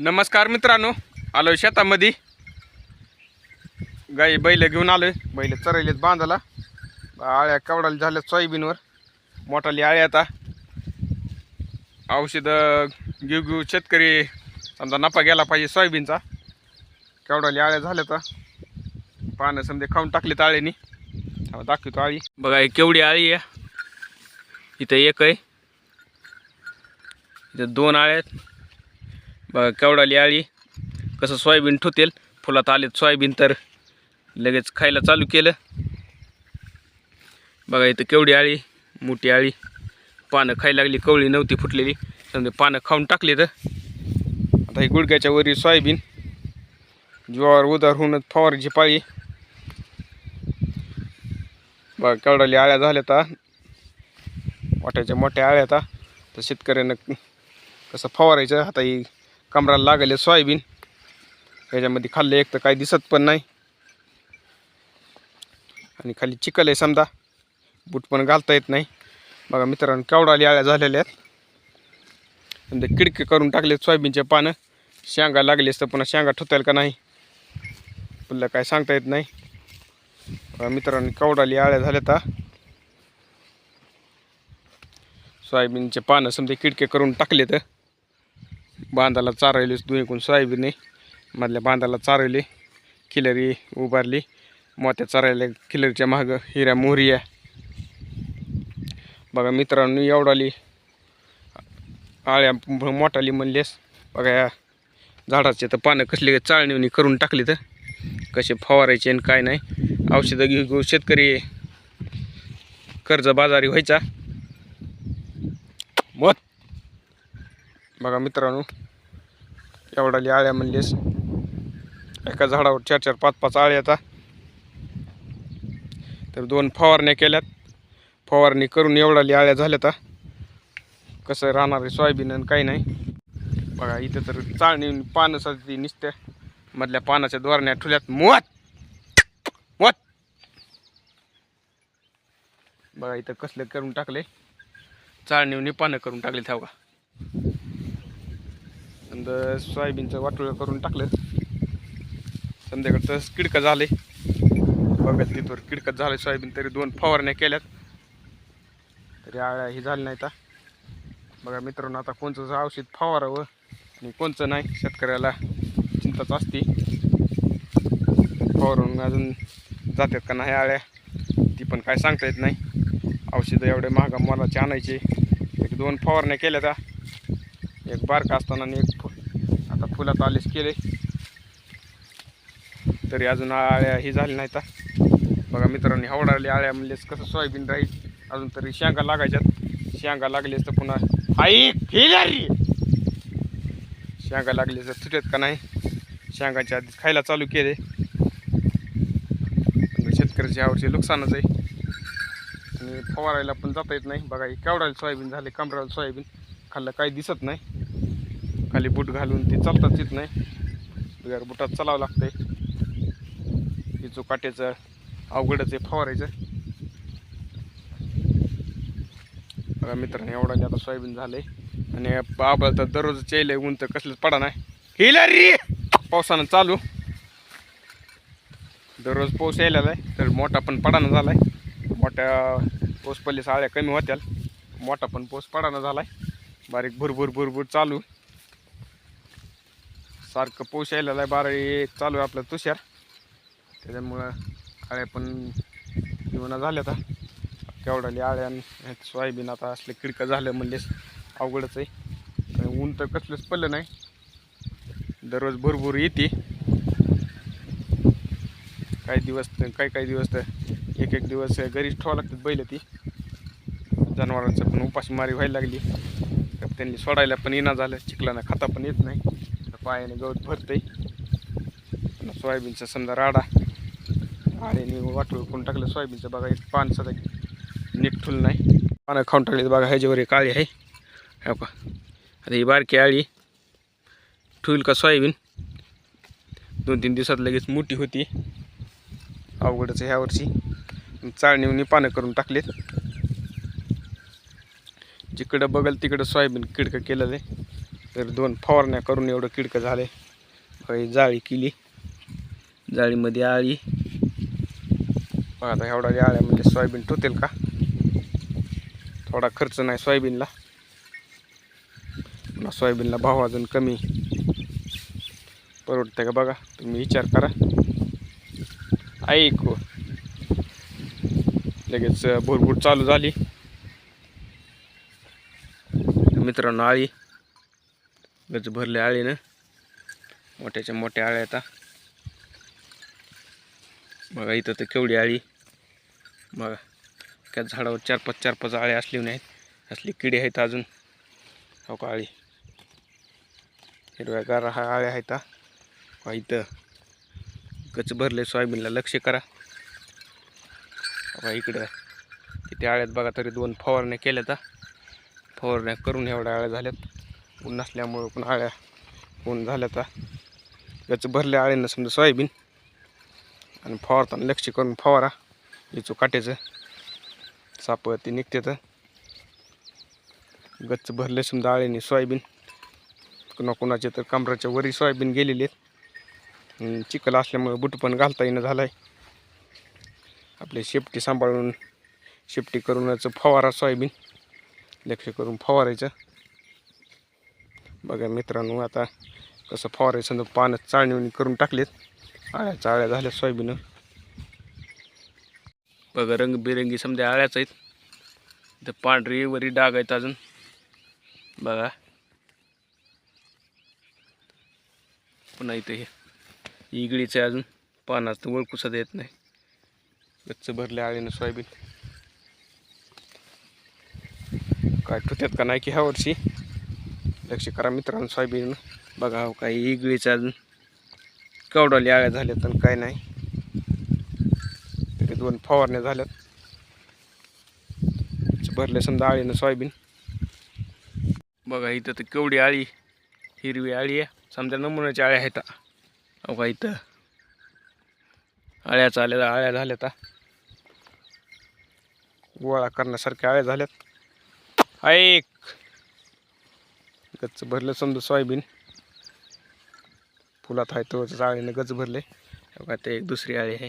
नमस्कार मित्रांनो आलो शेतामध्ये. गाई बैल घेऊन आलोय. बैल चरवलेत बांधाला आळ्या कवडाला झाल्यात सोयाबीनवर. मोठाली आळ्या आता. औषधं घेऊ घेऊ शेतकरी समजा नफा गेला पाहिजे सोयाबीनचा. केवढाली आळ्या झाल्या आता. पानं समजे खाऊन टाकलीत आळ्यानी. दाखवतो आळी. बघा ही केवढी आळी आहे. इथं एक आहे. इथं दोन आळ्या आहेत. केवडाली आळी. कसं सोयाबीन ठोतेल फुलात आलेत सोयाबीन तर लगेच खायला चालू केलं. बघा इथं केवढी आळी मोठी आळी. पानं खायला लागली कवळी नव्हती फुटलेली. समजा पानं खाऊन टाकले तर. आता ही गुडघ्याच्या वरी सोयाबीन. ज्वार उदार होऊन फवारची पाळी. बघा केवढाली आळ्या झाल्या आता मोठ्याच्या मोठ्या आळ्या तर शेतकऱ्यानं कसं फवारायचं आता ही कमराला लागले सोयाबीन. ह्याच्यामध्ये खाल्ले एक तर काही दिसत पण नाही. आणि खाली चिकल आहे समजा. बूट पण घालता येत नाही. बघा मित्रांनो केवढा आळ्या झालेल्या आहेत. समजा किडके करून टाकले सोयाबीनचे पानं. शेंगा लागली असतं पुन्हा शेंगा ठोतायला का नाही? पुन्हा काय सांगता येत नाही. बघा मित्रांनो केवढाली आळ्या झाल्या आता. सोयाबीनचे पानं समजा किडके करून टाकले तर बांधाला चारवलीच दोन एकूण सोयाबीन आहे मधल्या बांधाला चारवली खिलरी उभारली. मोत्या चारायला खिलरीच्या मागं हिऱ्या मोहरिया. बघा मित्रांनो एवढाली आळ्या मोठाली म्हणलेस बघा या झाडाचे तर पानं कसली चाळणीवणी करून टाकली तर कसे फवारायचे आणि काय नाही. औषधं घेऊ घेऊ शेतकरी कर्ज बाजारी व्हायचा. मत. बघा मित्रांनो एवढाली आळ्या म्हणलेस. एका झाडावर चार चार पाच पाच आळ्या आता तर दोन फवारण्या केल्यात. फवारणी करून एवढाली आळ्या झाल्या आता कसं राहणार आहे सोयाबीन आणि काही नाही. बघा इथं तर चाळणी पानं सध्या निसत्या. मधल्या पानाच्या द्वारण्या ठुल्यात. मुवत मुवत बघा इथं कसलं करून टाकले चाळणीवनी पानं करून टाकले थाव समजा सोयाबीनचं वाटोळं करून टाकलं. संध्याकाळचं किडकं झाले. बघा तिथवर किडकं झालं सोयाबीन तरी दोन फवारण्या केल्यात. तरी आळ्या ही झाली नाही तर बघा मित्रांनो आता कोणचं औषध फवारावं आणि कोणचं नाही शेतकऱ्याला चिंताच असते. फवारून अजून जातात का नाही आळ्या ती पण काय सांगता येत नाही. औषधं एवढे महागा मोलाचे आणायचे. एक दोन फवारण्या केल्या त्या एक बारका असताना आणि एक आता फुलात आलेच केले तरी अजून आळ्या ही झाली नाही तर बघा मित्रांनी हवडाली आळ्या म्हणलेच कसं सोयाबीन राहील अजून तरी शेंगा लागायच्यात. शेंगा लागलीच तर पुन्हा आई हिलारी शेंगा लागली तर तुटत का नाही? शेंगाच्या आधीच खायला चालू केले पण शेतकऱ्याच्या यावरचे नुकसानच आहे. आणि फवारायला पण जाता येत नाही. बघा हे केवढाला सोयाबीन झाले कमराला सोयाबीन. खाल्लं काही दिसत नाही. खाली बूट घालून ते चालताच येत नाही बिगर बुटात चालावं लागतंय. हिचो काट्याचं अवघडच आहे फवारायचं. बघा मित्रांनो एवढा आता सोयाबीन झालंय. आणि आबळ तर दररोज चेल ऊन तर कसलंच पडा नाही. हिला रे! पावसानं चालू. दररोज पाऊस यायला आहे तर मोठा पण पडाना झालाय. मोठ्या पाऊस पडले साळ्या कमी होत्याल. मोठा पण पाऊस पडाना झालाय. बारीक भुरभुर भुरभुर चालू. सारखं पाऊस यायला आहे चालू आहे आपलं तुषार. त्याच्यामुळं आळ्या पण जीवना झाल्या आता. केवढाली आळ्या आणि सोयाबीन आता असले किडकं झालं म्हणलेच अवघडच आहे. आणि ऊन तर कसलंच पडलं नाही. दररोज भरभर येते. काही दिवस तर काही काही दिवस तर एक एक दिवस घरीच ठेवा लागतात बैल ती. जनावरांचं पण उपाशी मारी व्हायला लागली. तर त्यांनी सोडायला पण येणं झालं. चिखलांना खाता पण येत नाही. पायाने गवत भरतंय. सोयाबीनचा समजा राडा. आळ्याने वाटून कोण टाकलं सोयाबीनचं. बघा एक पान सध्या नीट नाही. पानं खाऊन टाकले बघा ह्याच्यावर एक आळी आहे. हो का आता ही बारकी आळी. ठुईल का सोयाबीन? दोन तीन दिवसात लगेच मोठी होती. अवघडच ह्यावर्षी ह्या चाळणीवनी पानं करून टाकलेत. जिकडं बघल तिकडं सोयाबीन किडकं केलेलं आहे. तर दोन फवारण्या करून एवढं किडकं झालं. आहे जाळी केली. जाळीमध्ये आळी. बघा आता एवढा म्हणजे सोयाबीन टोतेल का? थोडा खर्च नाही सोयाबीनला. पुन्हा सोयाबीनला भाव अजून कमी. परवडतं का बघा? तुम्ही विचार करा. ऐकू. लगेच भुरभूर चालू झाली. मित्रांनो आळी. गज भरले आळीनं मोठ्याच्या मोठ्या आळ्या आता. बघा इथं तर केवढी आळी. बघा त्या झाडावर चार पाच चार पाच आळे असली नाहीत. असली किडे आहेत अजून. हो का आळी? हिरव्यागार हा आळ्या आहेत का इथं. गच भरले सोयाबीनला. लक्ष करा. बघा इकडं. किती आळ्यात बघा तरी दोन फवारण्या केल्या तर फवारण्या करून एवढ्या आळ्या झाल्यात. ऊन नसल्यामुळं पण आळ्या ऊन झाल्या तर गच भरल्या आळ्यानं समजा सोयाबीन. आणि फवारताना लक्ष करून फवारा. याचो काट्याचं. साप ते निघते तर. गच्च भरले समजा आळीने सोयाबीन. कुणा कुणाचे तर कमराच्या वरी सोयाबीन गेलेले आहेत. चिखल असल्यामुळे बुट पण घालता येणं झालं आहे आपले शेपटी सांभाळून शेपटी करूनच फवारा सोयाबीन. लक्ष करून फवारायचं. बघा मित्रांनो आता कसं फवारायचं समजा पानं चाळणी करून टाकलेत. आळ्या चाळ्या झाल्या सोयाबीन. बघा रंगबिरंगी समजा आळ्याच आहेत. तर पांढरी वरी डाग आहेत अजून. बघा. पुन्हा इथे हे इगडीचं आहे अजून. पानाच तर ओळखू येत नाही. गच्च भरले आळीनं सोयाबीन. काय ठुत्यात का नाही की ह्या वर्षी? लक्ष करा मित्रांनो सोयाबीन. बघा हो, काही इगळीचा अजून कवडाली आळ्या झाल्यात आणि काय नाही. तरी दोन फवारण्या झाल्यात. भरले समजा आळीनं सोयाबीन. बघा इथं तर केवढी आळी हिरवी आळी आहे. समजा नमुन्याच्या आळ्या आहेत. अहो का इथं? आळ्या आल्या आळ्या झाल्यात. गोळा करण्यासारख्या आळ्या झाल्यात. ऐक गच्च भरलं. समजा सोयाबीन. फुलात आहे तोच आळीनं गच भरले. बघा ते एक दुसरी आळी आहे.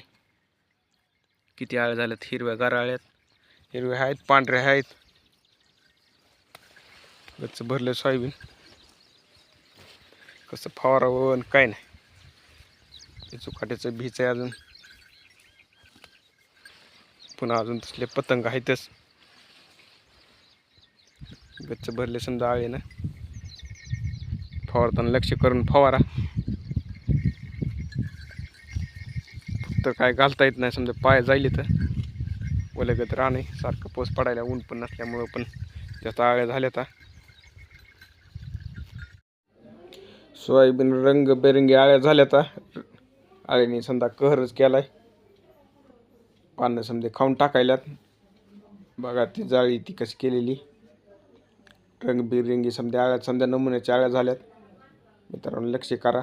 किती आळ्या झाल्यात? हिरव्या गार आळ्यात. हिरव्या आहेत पांढऱ्या आहेत. गच्च भरले सोयाबीन. कसं फवारावं आणि काय नाही. चुकाट्याचं भीच आहे अजून. पुन्हा अजून तसले पतंग आहेतच. गच्च भरले समजा आळेनं. फवारताना लक्ष करून फवारा. फक्त काय घालता येत नाही समजा पाय जाईल तर. ओलगत राहणे सारखं पाऊस पडायला ऊन पण नसल्यामुळं पण जास्त आळ्या झाल्या तर सोयाबीन रंगबेरंगी आळ्या झाल्या आता आळ्याने समजा कहरच केलाय. पानं समजे खाऊन टाकायल्यात. बघा ती जाळी ती कशी केलेली. रंगबिरंगी समजा आळ्यात समजा नमुन्याच्या आळ्या झाल्यात. मित्रांनो लक्ष करा.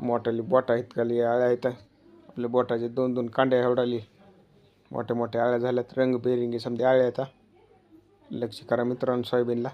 मोठाली बोटा आहेत खाली आळ्या आहेत. आपल्या बोटाचे दोन दोन कांड्या एवढाली मोठ्या मोठ्या आळ्या झाल्यात. रंगबेरंगी समजा आळ्या आहेत. लक्ष करा मित्रांनो सोयाबीनला.